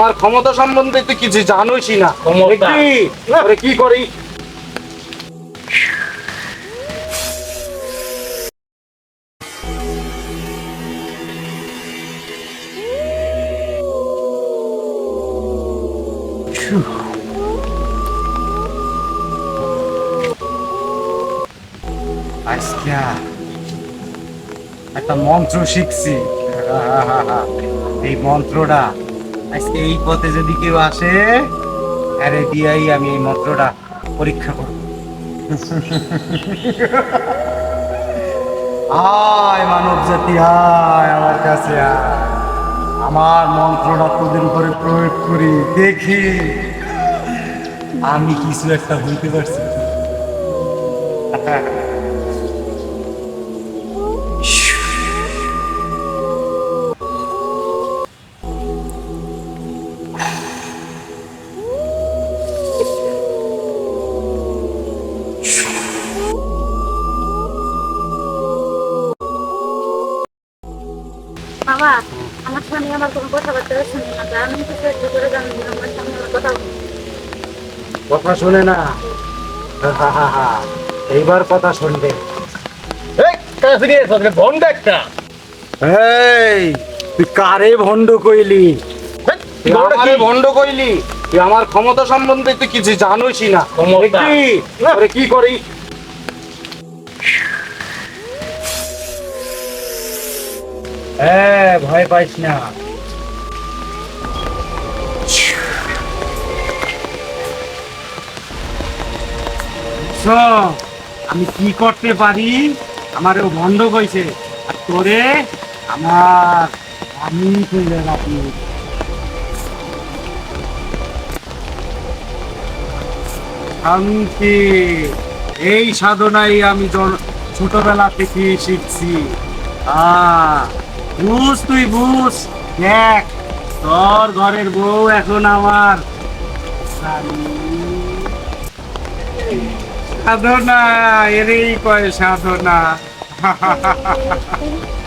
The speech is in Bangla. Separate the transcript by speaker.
Speaker 1: আমার ক্ষমতা সম্বন্ধে তুই কিছু জানোসই না। কি করি?
Speaker 2: আজকে একটা মন্ত্র শিখছি। এই মন্ত্রটা আজকে এই পথে যদি কেউ আসে, আরে দিয়াই, আমি এই মন্ত্রটা পরীক্ষা করব। আয় মানব জাতি আয় আমার কাছে আয়। আমার মন্ত্রটা তোদের উপরে প্রয়োগ করি, দেখি। আমি কিছু একটা হইতে পারছি।
Speaker 3: বাবা আমার স্বামী আমার কোনো কথাবার্তা শুনে না আমি কিছু একটু করে জানি আমার স্বামী আমার কথা
Speaker 1: কথা শুনে না? এইবার কথা শুনবে।
Speaker 4: এই
Speaker 1: তুই কারে ভণ্ড কইলি? ভণ্ড কইলি? তুই আমার ক্ষমতা সম্বন্ধে তুই কিছু জানোসই না।
Speaker 4: ক্ষমতা?
Speaker 1: কি করি?
Speaker 2: হ্যাঁ ভয় পাইস না। আমি কি করতে পারি? আমারও বন্ধ কইছে। আর তোরে আমার আমি কইলে রাখি শান্তি, এই সাধনাই আমি ছোটবেলা থেকে শিখছি। আহ। বুঝ তুই বুঝ দেখ তোর ঘরের বউ এখন আমার। সাধনা এরই কয় সাধনা।